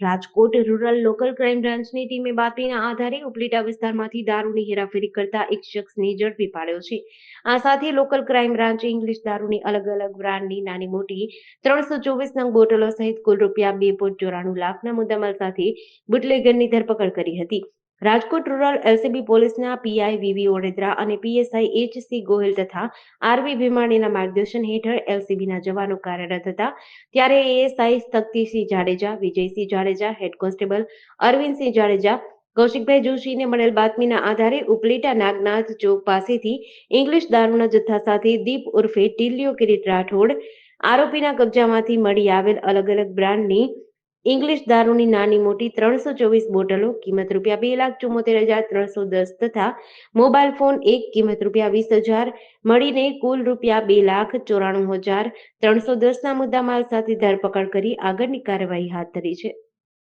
Rajkot rural local crime બ્રાન્ચની ટીમે બાતમીના આધારે ઉપલેટા વિસ્તારમાંથી દારૂની હેરાફેરી કરતા એક શખ્સને ઝડપી પાડ્યો છે. આ સાથે લોકલ ક્રાઇમ બ્રાન્ચે ઇંગ્લિશ દારૂની અલગ અલગ બ્રાન્ડની નાની મોટી ત્રણસો ચોવીસ નંગ બોટલો સહિત કુલ રૂપિયા બે પોઈન્ટ ચોરાણું લાખના મુદ્દામાલ સાથે બુટલેગરની ધરપકડ કરી હતી. રાજકોટ રૂરલ એલસીબી પોલીસના પીઆઈ વીવી ઓડેદરા અને પીએસઆઈ એચ સી ગોહિલ તથા આરવી ભીમાણીના માર્ગદર્શન હેઠળ એલસીબીના જવાનો કાર્યરત હતા. ત્યારે ASI Shaktisinh Jadeja, Vijaysinh Jadeja, head constable Arvindsinh Jadeja, Kaushikbhai જોશીને મળેલ બાતમીના આધારે ઉપલેટા નાગનાથ ચોક પાસેથી ઇંગ્લિશ દારૂના જથ્થા સાથે દીપ ઉર્ફે ટીલ્યો કિરીટ રાઠોડ આરોપીના કબજામાંથી મળી આવેલ અલગ અલગ બ્રાન્ડની ઇંગ્લિશ દારૂની નાની મોટી ત્રણસો ચોવીસ બોટલો, કિંમત રૂપિયા બે લાખ ચુમ્મોતેર હજાર ત્રણસો દસ તથા મોબાઈલ ફોન એક કિંમત રૂપિયા વીસ હજાર, મળીને કુલ રૂપિયા બે લાખ ચોરાણું હજાર ત્રણસો દસના મુદ્દામાલ સાથે ધરપકડ કરી આગળની કાર્યવાહી હાથ ધરી છે.